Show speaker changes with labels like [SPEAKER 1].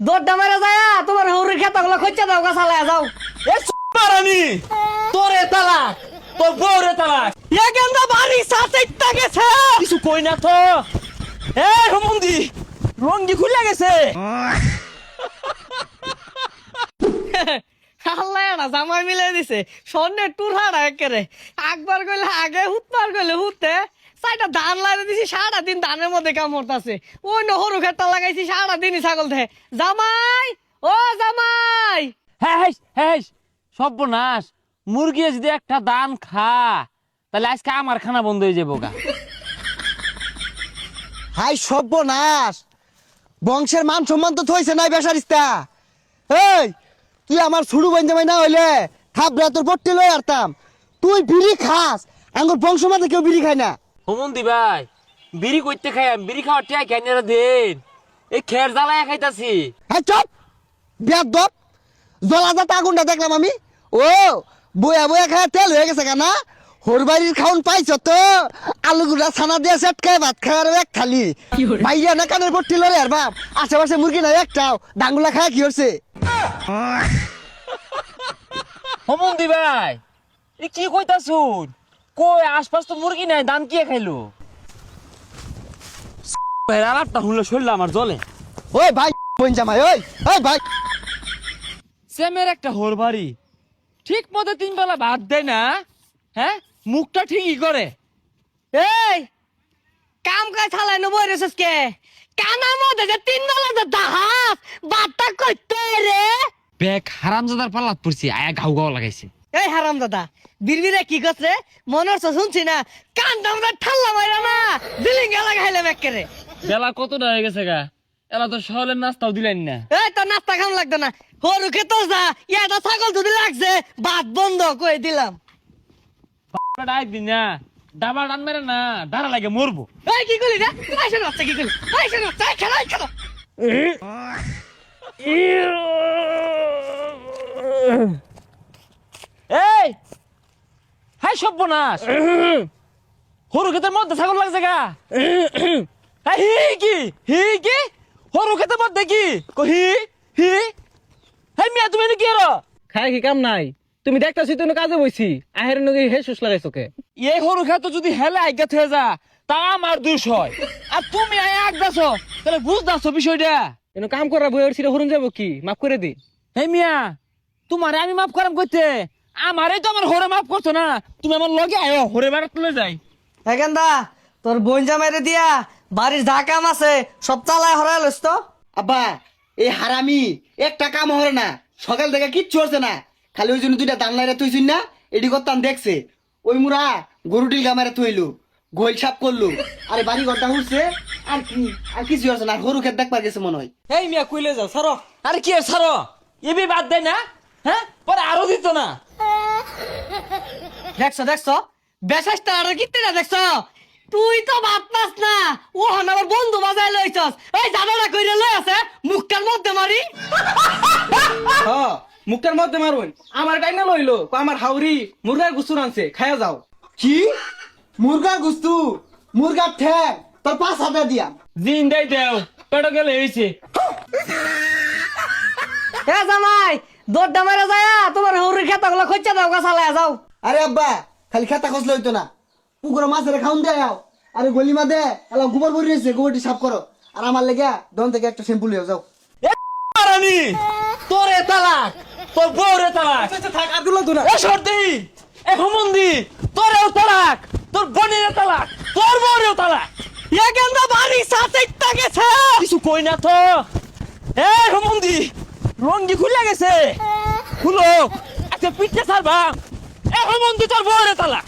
[SPEAKER 1] দৌড়টা মেরে যায় তোমার হৌরির খেতা গুলো খোঁজা দাও যাও।
[SPEAKER 2] এ মারানি, তোরে তালাক, তোর বউরে তালাক।
[SPEAKER 1] এ গেন্দা বাড়ি সাথে গেছে।
[SPEAKER 2] কিছু কই না তো। এ রমন্দি রঙ্গি খুলে গেছে।
[SPEAKER 1] আল্লাহ জামাই দিছে। স্বর্ণের টুর হাড়া একেরে একবার কইলে আগে হুতবার কইলে হুতে সাইডা ধান লাগে দিছি সারা দিন ধানের মধ্যে কামড়তাছে ওই ন হরু লাগাইছি সারা দিনই ছাগল ধে। জামাই ও জামাই!
[SPEAKER 2] হ্যাঁ হ্যাঁ হ্যাঁ সর্বনাশ মুরগি যদি একটা দান খা তাহলে আজকে আমার খানা বন্ধ হয়ে যাব গা।
[SPEAKER 3] হাই সর্বনাশ! বংশের মান সম্মান তো থইছে নাই বেসারিস্তা। এই তুই আমার ছুড়ু বন্ধে না হইলে থাবরা তোর পট্টি লই আরতাম। তুই বিড়ি খাস আঙ্গুর বংশ মাঝে কেউ বিড়ি খায় না।
[SPEAKER 2] হোমন্দি ভাই বিড়ি করতে খাই আমি বিড়ি খাওয়ার টিয়া কেন দিন। এই খের জ্বালায় খাইতাছি।
[SPEAKER 3] হ্যাঁ চপ বিয়ার দপ। জলাজাত আগুনটা দেখলাম আমি। ও বয়া বয়া খায় তেল হয়ে গেছে কেনা। হরবাড়ির খাউন পাইছ তো। আলু গুড়া ছানা দিয়ে সেট খায় ভাত খায় আর এক খালি ভাইয়া না কানের পট্টি লড়ে আর বাপ। আশেপাশে মুরগি নাই একটাও। ডাঙ্গুলা খায় কি হচ্ছে
[SPEAKER 2] হোমন্দি ভাই এ কি কইতাছুন? কই আশপাশ তো মুরগি নাই দান কি খাইলো? শুনলে শরীর আমার জলে
[SPEAKER 3] ওই ভাই বোন জামাই ওই ওই ভাই।
[SPEAKER 2] সেমের একটা হোর বাড়ি ঠিক মতো তিন বেলা ভাত দেয় না হ্যাঁ? মুখটা ঠিকই করে।
[SPEAKER 1] এই কাম কাজ ছালাই নবই রেছিস কে কানার মধ্যে যে তিন বেলা যে দাহাস বাট্টা করতে রে?
[SPEAKER 2] ব্যাগ হারামজাদার পাল্লাত পড়ছি আয়া ঘাউ ঘাউ লাগাইছে।
[SPEAKER 1] এই হারাম দাদা বিড়বিড়ে কি করছে? মনে হচ্ছে শুনছি না। কান দামটা ঠাল্লা মাইরা না বিলিং গেলা খাইলাম একেরে
[SPEAKER 2] বেলা কতটা হয়ে গেছে গা? এলা তো সহলের নাস্তাও দিলেন না।
[SPEAKER 1] এই তো নাস্তা খাম লাগতো না। হরু খেতো যা ইয়াটা ছাগল যদি লাগছে ভাত বন্ধ করে দিলাম।
[SPEAKER 2] ডাক দিন না ডাবা ডান মেরে না ডাড়া লাগে মরবো।
[SPEAKER 1] এই কি করলি রে? আইসা বাচ্চা কি করলি? আইসা বাচ্চা খেলা খেলা।
[SPEAKER 2] এই হাই সর্বনাশ হরু মধ্যে ছাগল লাগছে গা। হি কি? হি কি? হরু মধ্যে কি? হি হি। হাই মিয়া তুমি কি আরও
[SPEAKER 4] খাই কি কাম নাই? তুমি দেখতাছি তুমি কাজে বইছি। আহের নগে হে সুস লাগাইছো কে
[SPEAKER 2] এই হরু যদি হেলে আজ্ঞা হয়ে যা তা আমার দোষ হয়। আর তুমি আয় আগদাছ তাহলে বুঝদাছ বিষয়টা।
[SPEAKER 4] এনে কাম করা বইয়ের ছিল হরুন যাব কি? মাফ করে দি।
[SPEAKER 2] হে মিয়া তোমারে আমি মাফ করাম করতে আমারে তো আমার হরে মাফ করছ না। তুমি আমার লগে আয়ো হরে বেড়া তুলে যাই।
[SPEAKER 1] এখানদা তোর বোন জামাইরে দিয়া বাড়ির যা কাম আছে সব চালায় হরাই লইস তো।
[SPEAKER 3] আব্বা এই হারামি একটা কাম হরে না। সকাল থেকে কিচ্ছু হচ্ছে না। খালি ওই জন্য দুইটা দান লাইরা তুই না এডি করতাম দেখছে। ওই মুরা গরু ডিল গামারে তুইলু গোল সাপ করলু। আরে বাড়ি ঘরটা উঠছে আর কি আর কিছু হচ্ছে না। আর গরু খেত দেখবার গেছে মনে হয়।
[SPEAKER 4] এই মিয়া কইলে যাও সারো
[SPEAKER 2] আরে কি সারো এবি বাদ দেয় না হ্যাঁ? পরে আরও দিত না।
[SPEAKER 1] দেখছ দেখছ? বেশাসটা আর কিতে না দেখছ? তুই তো ভাত পাস না। ও হন আমার বন্ধু বাজায় লইছস। এই জানালা কইরে লই আছে মুখটার মধ্যে মারি।
[SPEAKER 4] হ মুখটার মধ্যে মারুন। আমার টাইনা লইলো আমার হাউরি মুরগার গুসুর আনছে খায়া যাও।
[SPEAKER 3] কি? মুরগার গুস্তু? মুরগার ঠ্যাং তোর পাঁচ হাজার দিয়া।
[SPEAKER 2] দিন দেই দেও পেটো গেলে হয়েছে
[SPEAKER 1] এ জামাই দৌড়টা মেরে যায় তোমার হৌরি খেতা গুলো খোঁজা দাও গাছালায় যাও।
[SPEAKER 3] আরে আব্বা খালি খাতা খসলে হইতো না। পুকুরে মাছের খাউন দেয় আও। আরে গলি মা দে এলা গোবর ভরি রয়েছে গোবরটি সাফ করো। আর আমার লেগে দন থেকে একটা শ্যাম্পু লিয়ে যাও।
[SPEAKER 2] রানী তোরে তালাক তোর বউরে তালাক।
[SPEAKER 4] থাক আরগুলো না
[SPEAKER 2] এ সর্দি! এ হুমন্দি তোরেও তালাক তোর বোনের তালাক তোর বউরেও তালাক।
[SPEAKER 1] এ গেন্দা বাড়ি সাথে গেছে।
[SPEAKER 2] কিছু কই না তো? এ হুমন্দি রঙ্গি খুলে গেছে। খুলো। একটা পিঠে ছাড়বা। এখন বন্ধু তোর বউরে তালাক